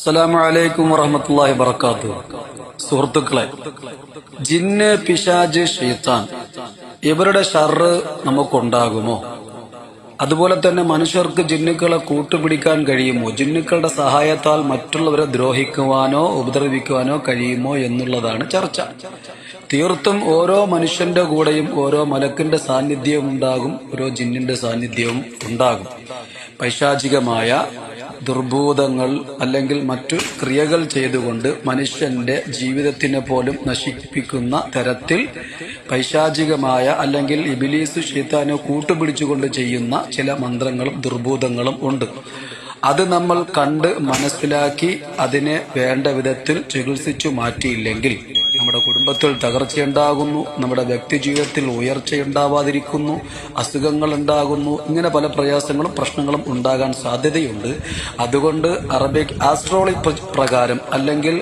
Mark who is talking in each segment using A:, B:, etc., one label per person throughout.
A: അസ്സലാമു അലൈക്കും വറഹമത്തല്ലാഹി വബർക്കാത്തു സുഹൃത്തുക്കളെ ജിന്ന് പിശാജ് ഷെയ്ത്താൻ ഇവരുടെ ഷർറ് നമുക്കുണ്ടാകുമോ? അതുപോലെ തന്നെ മനുഷ്യർക്ക് ജിന്നുക്കളെ കൂട്ടുപിടിക്കാൻ കഴിയുമോ? ജിന്നുക്കളുടെ സഹായത്താൽ മറ്റുള്ളവരെ ദ്രോഹിക്കുവാനോ ഉപദ്രവിക്കുവാനോ കഴിയുമോ എന്നുള്ളതാണ് ചർച്ച. തീർത്തും ഓരോ മനുഷ്യന്റെ കൂടെയും ഓരോ മലക്കിന്റെ സാന്നിധ്യവും ഉണ്ടാകും ഓരോ ജിന്നിന്റെ സാന്നിധ്യവും ഉണ്ടാകും. പൈശാചികമായ ദുർഭൂതങ്ങൾ അല്ലെങ്കിൽ മറ്റു ക്രിയകൾ ചെയ്തുകൊണ്ട് മനുഷ്യന്റെ ജീവിതത്തിനെ പോലും നശിപ്പിക്കുന്ന തരത്തിൽ പൈശാചികമായ അല്ലെങ്കിൽ ഇബിലീസ് ഷെയ്ത്താനോ കൂട്ടുപിടിച്ചുകൊണ്ട് ചെയ്യുന്ന ചില മന്ത്രങ്ങളും ദുർഭൂതങ്ങളും ഉണ്ട്. അത് നമ്മൾ കണ്ട് മനസ്സിലാക്കി അതിനെ വേണ്ട വിധത്തിൽ ചികിത്സിച്ചു മാറ്റിയില്ലെങ്കിൽ നമ്മുടെ കുടുംബത്തിൽ തകർച്ചയുണ്ടാകുന്നു നമ്മുടെ വ്യക്തി ജീവിതത്തിൽ ഉയർച്ചയുണ്ടാവാതിരിക്കുന്നു അസുഖങ്ങൾ ഉണ്ടാകുന്നു ഇങ്ങനെ പല പ്രയാസങ്ങളും പ്രശ്നങ്ങളും ഉണ്ടാകാൻ സാധ്യതയുണ്ട്. അതുകൊണ്ട് അറബിക് ആസ്ട്രോളജി പ്രകാരം അല്ലെങ്കിൽ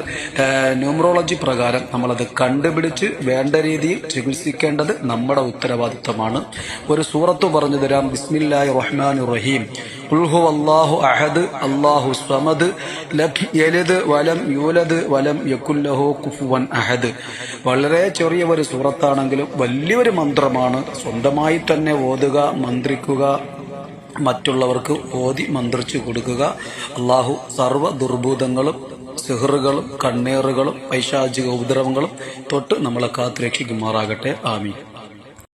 A: ന്യൂമറോളജി പ്രകാരം നമ്മളത് കണ്ടുപിടിച്ച് വേണ്ട രീതിയിൽ ചികിത്സിക്കേണ്ടത് നമ്മുടെ ഉത്തരവാദിത്തമാണ് ഒരു സൂറത്ത് പറഞ്ഞു തരാം ബിസ്മില്ലാഹി റഹ്മാൻ റഹീം. ഉൽഹു അള്ളാഹു അഹദ് അള്ളാഹു സമദ് ലം യലിദ് വലം യൂലദ് വലം യക്കുല്ലഹു കുഫുവൻ അഹദ് വളരെ ചെറിയ ഒരു സൂറത്താണെങ്കിലും വലിയൊരു മന്ത്രമാണ്. സ്വന്തമായി തന്നെ ഓതുക മന്ത്രിക്കുക മറ്റുള്ളവർക്ക് ഓതി മന്ത്രിച്ചു കൊടുക്കുക. അള്ളാഹു സർവ ദുർഭൂതങ്ങളും സിഹറുകളും കണ്ണേറുകളും പൈശാചിക ഉപദ്രവങ്ങളും തൊട്ട് നമ്മളെ കാത്തുരക്ഷിക്കുമാറാകട്ടെ ആമീൻ.